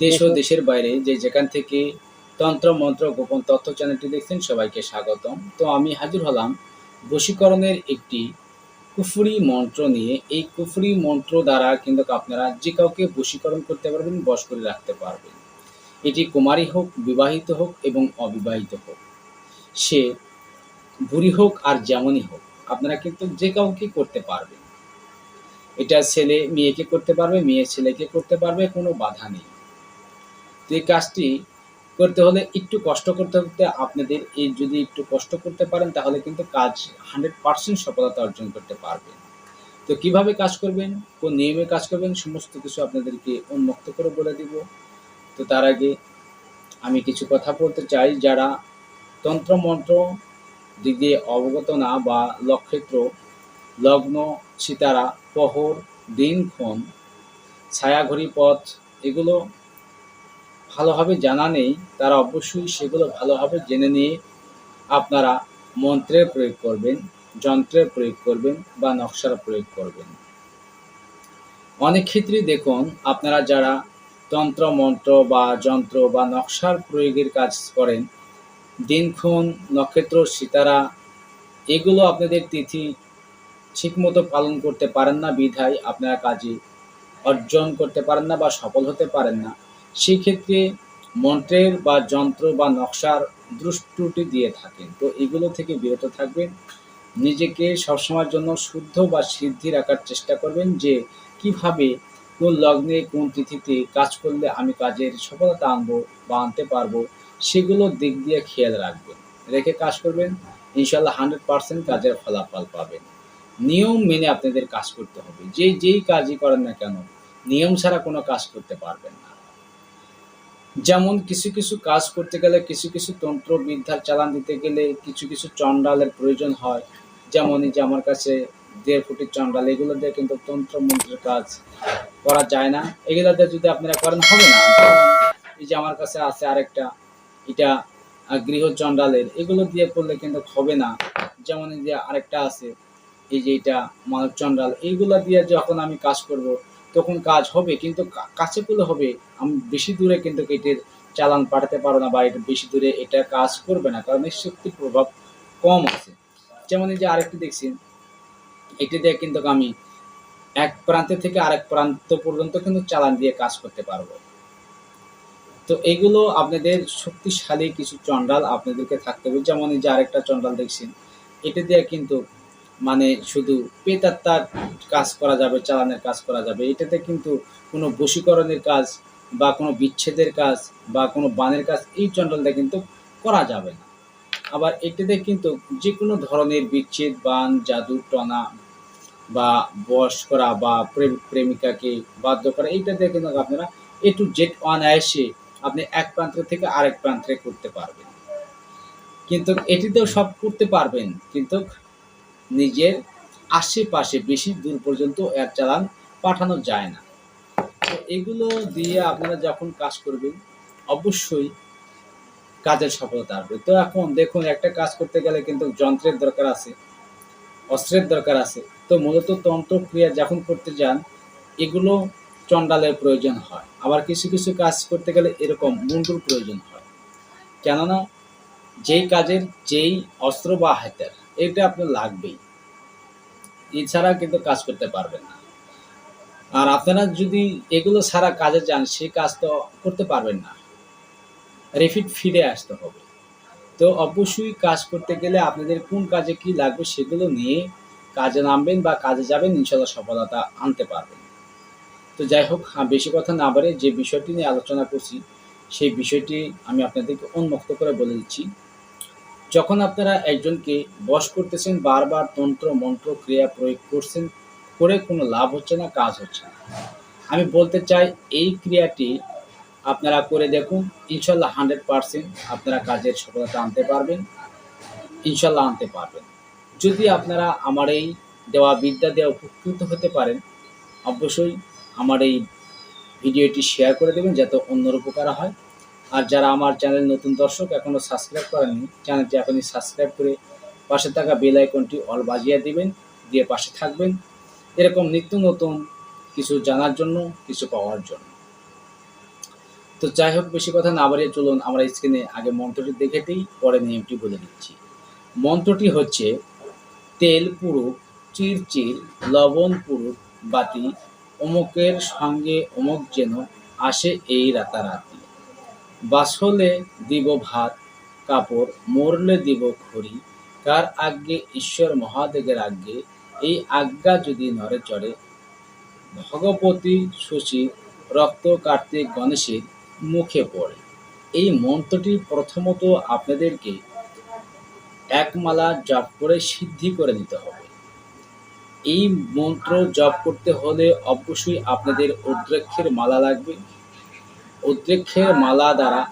দেশ ও দেশের বাইরে যে যেখান থেকে তন্ত্র, মন্ত্র গোপন তথ্য চ্যানেলটি দেখছেন, সবাইকে স্বাগতম। তো আমি হাজির হলাম বশীকরণের একটি কুফরি মন্ত্র নিয়ে। এই কুফরি মন্ত্র দ্বারা কিন্তু আপনারা যে কাউকে বশীকরণ করতে পারবেন, বশ করে রাখতে পারবেন। এটি কুমারী হোক, বিবাহিত হোক এবং অবিবাহিত হোক। সে বুড়ি হোক আর যেমনই হোক, আপনারা কিন্তু যে কাউকে করতে পারবেন। এটা ছেলে মেয়েকে করতে পারবে, মেয়ে ছেলেকে করতে পারবে, কোনো বাধা নেই। তো এই কাজটি করতে হলে একটু কষ্ট করতে করতে আপনাদের এই যদি একটু কষ্ট করতে পারেন, তাহলে কিন্তু কাজ হান্ড্রেড পার্সেন্ট সফলতা অর্জন করতে পারবেন। তো কীভাবে কাজ করবেন, কোন নিয়মে কাজ করবেন, সমস্ত কিছু আপনাদেরকে উন্মুক্ত করে বলে দিব। তো তার আগে আমি কিছু কথা বলতে চাই, যারা তন্ত্রমন্ত্র দিক দিয়ে অবগত না বা লক্ষেত্র লগ্ন, সিতারা পহর দিনক্ষণ, ছায়াঘড়ি পথ, এগুলো ভালোভাবে জানা নেই। তারা অবশ্যই সেগুলো ভালোভাবে জেনে নিয়ে আপনারা মন্ত্রের প্রয়োগ করবেন, যন্ত্রের প্রয়োগ করবেন বা নকশার প্রয়োগ করবেন। অনেক ক্ষেত্রেই দেখুন, আপনারা যারা তন্ত্র, মন্ত্র বা যন্ত্র বা নকশার প্রয়োগের কাজ করেন, দিনক্ষণ, নক্ষত্র, সিতারা, এগুলো আপনাদের তিথি ঠিকমতো পালন করতে পারেন না, বিধায় আপনারা কাজে অর্জন করতে পারেন না বা সফল হতে পারেন না। সেই ক্ষেত্রে মন্ত্রের বা যন্ত্র বা নকশার দৃষ্টি দিয়ে থাকেন। তো এগুলো থেকে বিরত থাকবেন। নিজেকে সবসময়ের জন্য শুদ্ধ বা সিদ্ধি রাখার চেষ্টা করবেন যে, কীভাবে, কোন লগ্নে, কোন তিথিতে কাজ করলে আমি কাজের সফলতা আনব বা আনতে পারব, সেগুলো দিক দিয়ে খেয়াল রাখবেন। রেখে কাজ করবেন। ইনশাল্লাহ হান্ড্রেড পার্সেন্ট কাজের ফলাফল পাবেন। নিয়ম মেনে আপনাদের কাজ করতে হবে। যেই যেই কাজই করেন না কেন, নিয়ম ছাড়া কোনো কাজ করতে পারবেন না। যেমন কিছু কিছু কাজ করতে গেলে কিছু কিছু তন্ত্র বিদ্যার চালান দিতে গেলে কিছু কিছু চণ্ডালের প্রয়োজন হয়। যেমন এই যে আমার কাছে দেড় ফুটের চণ্ডাল, এগুলো দিয়ে কিন্তু তন্ত্র মন্ত্রের কাজ করা যায় না। এগুলো দিয়ে যদি আপনারা করেন, হবে না। এই যে আমার কাছে আছে আরেকটা, এটা গৃহ চণ্ডালের, এগুলো দিয়ে করলে কিন্তু হবে না। যেমন যে আরেকটা আছে এই যে এটা চণ্ডাল এইগুলা দিয়ে যখন আমি কাজ করব, তখন কাজ হবে, কিন্তু কাছে করলে হবে। আমি বেশি দূরে কিন্তু এটির চালান পাঠাতে পারব না বা এটা বেশি দূরে এটা কাজ করবে না, কারণ এর শক্তির প্রভাব কম আছে। যেমন এই যে আরেকটি দেখছি, এটি দিয়ে কিন্তু আমি এক প্রান্ত থেকে আরেক প্রান্ত পর্যন্ত কিন্তু চালান দিয়ে কাজ করতে পারব। তো এগুলো আপনাদের শক্তিশালী কিছু চণ্ডাল আপনাদেরকে থাকতে হবে। যেমন এই যে আরেকটা চণ্ডাল দেখছেন এটা দিয়ে কিন্তু মানে শুধু পেতাত্তার কাজ করা যাবে, চালানের কাজ করা যাবে, এটাতে কিন্তু কোনো বশীকরণের কাজ বা কোনো বিচ্ছেদের কাজ বা কোনো বানের কাজ এই চণ্ডালটা কিন্তু করা যাবে না। আবার এটাতে কিন্তু যে কোনো ধরনের বিচ্ছেদ, বান, জাদু, টনা বা বস করা বা প্রেম, প্রেমিকাকে বাধ্য করা এইটাতে কিন্তু আপনারা এ টু জেড ওয়ান এসে আপনি এক প্রান্ত থেকে আরেক প্রান্তে করতে পারবেন। কিন্তু এটিতেও সব করতে পারবেন, কিন্তু নিজের আশেপাশে বেশি দূর পর্যন্ত এর চালান, পাঠানো যায় না। তো এগুলো দিয়ে আপনারা যখন কাজ করবেন, অবশ্যই কাজের সফলতা আসবে। তো এখন দেখুন, একটা কাজ করতে গেলে কিন্তু যন্ত্রের দরকার আছে, অস্ত্রের দরকার আছে। তো মূলত তন্ত্র ক্রিয়া যখন করতে যান, এগুলো চণ্ডালের প্রয়োজন হয়। আবার কিছু কিছু কাজ করতে গেলে এরকম মুন্ডুর প্রয়োজন হয়। কেননা, যেই কাজের যেই অস্ত্র বা হাতিয়ার এটা আপনার লাগবেই। এছাড়া কিন্তু কাজ করতে পারবেন না। আর আপনারা যদি এগুলো ছাড়া কাজে যান সেই কাজ তো করতে পারবেন না। রিপিট ফিরে আসতে হবে। তো অবশ্যই কাজ করতে গেলে আপনাদের কোন কাজে কি লাগবে সেগুলো নিয়ে কাজে নামবেন বা কাজে যাবেন ইনশাল্লাহ সফলতা আনতে পারবেন। তো যাই হোক হ্যাঁ, বেশি কথা না বাড়ে যে বিষয়টি নিয়ে আলোচনা করছি সেই বিষয়টি আমি আপনাদেরকে উন্মুক্ত করে বলে দিচ্ছি। যখন আপনারা একজনকে বশ করতেছেন, বারবার তন্ত্র, মন্ত্র, ক্রিয়া প্রয়োগ করছেন, করে কোনো লাভ হচ্ছে না, কাজ হচ্ছে না। আমি বলতে চাই, এই ক্রিয়াটি আপনারা করে দেখুন, ইনশাল্লাহ হান্ড্রেড পারসেন্ট আপনারা কাজের সফলতা আনতে পারবেন, ইনশাল্লাহ আনতে পারবেন। যদি আপনারা আমার এই দেওয়া বিদ্যা দেওয়া উপকৃত হতে পারেন, অবশ্যই আমার এই ভিডিওটি শেয়ার করে দেবেন, যাতে অন্যর উপকার হয়। আর যারা আমার চ্যানেল নতুন দর্শক এখনও সাবস্ক্রাইব করেননি, চ্যানেলটি এখনই সাবস্ক্রাইব করে পাশে থাকা বেল আইকনটি অল বাজিয়ে দিবেন, দিয়ে পাশে থাকবেন। এরকম নিত্য নতুন কিছু জানার জন্য, কিছু পাওয়ার জন্য। তো যাই হোক, বেশি কথা না বাড়িয়ে চলুন, আমরা স্ক্রিনে আগে মন্ত্রটি দেখে দিই, পরে নিয়মটি বলে দিচ্ছি। মন্ত্রটি হচ্ছে, তেল পুরুষ চির চির লবণ পুরুষ বাতি, অমুকের সঙ্গে অমুক যেন আসে এই রাতারাতি। বাসলে দিব ভাত, কাপড় মরলে দিব খড়ি। কার আজ্ঞে, ঈশ্বর মহাদেবের আজ্ঞে, এই আজ্ঞা যদি নড়ে চড়ে, ভগবতী শশী রক্ত কার্তিক গণেশের মুখে পড়ে। এই মন্ত্রটি প্রথমত আপনাদেরকে একমালা জপ করে সিদ্ধি করে নিতে হবে। এই মন্ত্র জপ করতে হলে অবশ্যই আপনাদের উদ্রেক্ষের মালা লাগবে। উদ্রেক্ষের মালা দ্বারা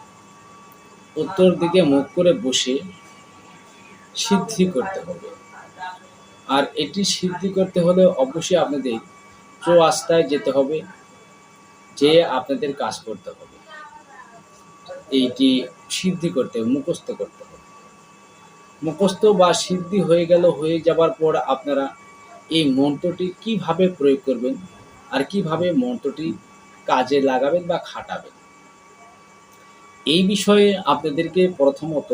উত্তর দিকে মুখ করে বসে সিদ্ধি করতে হবে। আর এটি সিদ্ধি করতে হলে অবশ্যই আপনাদের চৌরাস্তায় যেতে হবে, যে আপনাদের কাজ করতে হবে। এইটি সিদ্ধি করতে মুখস্থ করতে হবে। মুখস্থ বা সিদ্ধি হয়ে গেল, হয়ে যাবার পর আপনারা এই মন্ত্রটি কীভাবে প্রয়োগ করবেন আর কীভাবে মন্ত্রটি কাজে লাগাবেন বা খাটাবেন? এই বিষয়ে আপনাদেরকে প্রথমত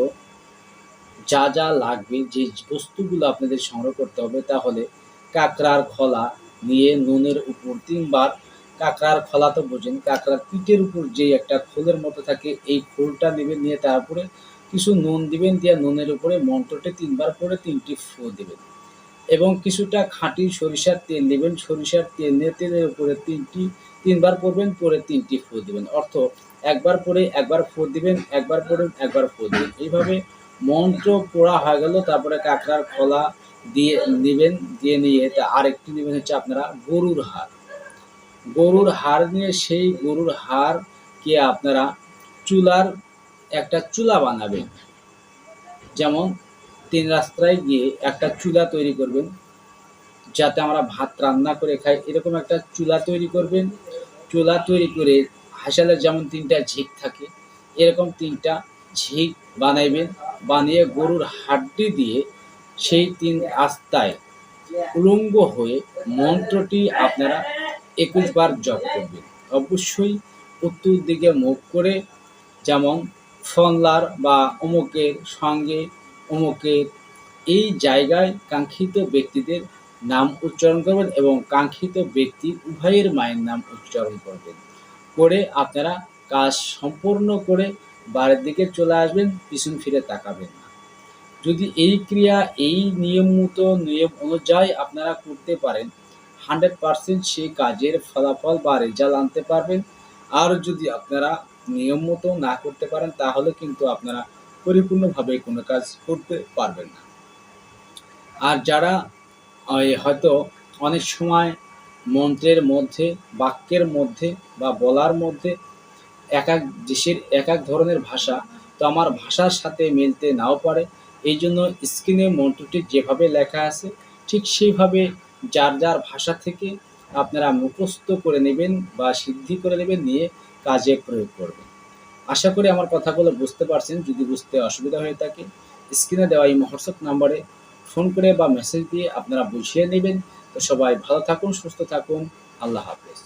যা যা লাগবে, যে বস্তুগুলো আপনাদের সংগ্রহ করতে হবে তাহলে কাঁকড়ার খোলা নিয়ে নুনের উপর তিনবার। কাঁকড়ার খোলা তো বোঝেন, কাঁকড়ার পিঠের উপর যে একটা খোলের মতো থাকে, এই খোলটা নেবেন নিয়ে তারপরে কিছু নুন দিবেন, দিয়ে নুনের উপরে মন্ত্রটি তিনবার পরে তিনটি ফু দেবেন। এবং কিছুটা খাঁটি সরিষার তেল নেবেন সরিষার তেল নিয়ে তেলের উপরে তিনটি, তিনবার পরবেন পরে তিনটি ফু দেবেন। অর্থ, একবার পরে একবার ফু দিবেন, একবার পরে একবার ফু দিবেন। এইভাবে মন্ত্র পোড়া হয়ে গেল, তারপরে কাঁকড়ার খোলা দিয়ে নেবেন দিয়ে নিয়ে তা আরেকটি নেবেন হচ্ছে আপনারা গরুর হাড়। গরুর হাড় নিয়ে সেই গরুর হাড়কে আপনারা চুলার একটা চুলা বানাবেন। যেমন তিন রাস্তায় গিয়ে একটা চুলা তৈরি করবেন, যাতে আমরা ভাত রান্না করে খাই। এরকম একটা চুলা তৈরি করবেন। চুলা তৈরি করে হাসালের যেমন তিনটা ঝিক থাকে, এরকম তিনটা ঝিক বানাইবেন। বানিয়ে গরুর হাড্ডি দিয়ে সেই তিন আস্তায় উলঙ্গ হয়ে মন্ত্রটি আপনারা একুশ বার জপ করবেন। অবশ্যই উত্তর দিকে মুখ করে যেমন ফনলার বা অমুকের সঙ্গে অমুকের এই জায়গায় কাঙ্ক্ষিত ব্যক্তিদের নাম উচ্চারণ করবেন এবং কাঙ্ক্ষিত ব্যক্তি উভয়ের মায়ের নাম উচ্চারণ করবেন। করে আপনারা কাজ সম্পূর্ণ করে বাড়ির দিকে চলে আসবেন, পিছন ফিরে তাকাবেন না। যদি এই ক্রিয়া, এই নিয়ম মতো, নিয়ম অনুযায়ী আপনারা করতে পারেন, হান্ড্রেড পারসেন্ট সেই কাজের ফলাফল বা রেজাল্ট আনতে পারবেন। আর যদি আপনারা নিয়ম মতো না করতে পারেন, তাহলে কিন্তু আপনারা পরিপূর্ণভাবে কোনো কাজ করতে পারবেন না। আর যারা হয়তো অনেক সময় মন্ত্রের মধ্যে, বাক্যের মধ্যে বা বলার মধ্যে এক এক দেশের এক এক ধরনের ভাষা, তো আমার ভাষার সাথে মিলতে নাও পারে। এই জন্য স্ক্রিনে মন্ত্রটি যেভাবে লেখা আছে, ঠিক সেইভাবে যার যার ভাষা থেকে আপনারা মুখস্থ করে নেবেন বা সিদ্ধি করে নেবেন, নিয়ে কাজে প্রয়োগ করবেন। আশা করি আমার কথাগুলো বুঝতে পারছেন। যদি বুঝতে অসুবিধা হয়ে থাকে, স্ক্রিনে দেওয়া এই হোয়াটসঅ্যাপ নাম্বারে ফোন করে বা মেসেজ দিয়ে আপনারা বুঝিয়ে নেবেন। তো সবাই ভালো থাকুন, সুস্থ থাকুন। আল্লাহ হাফেজ।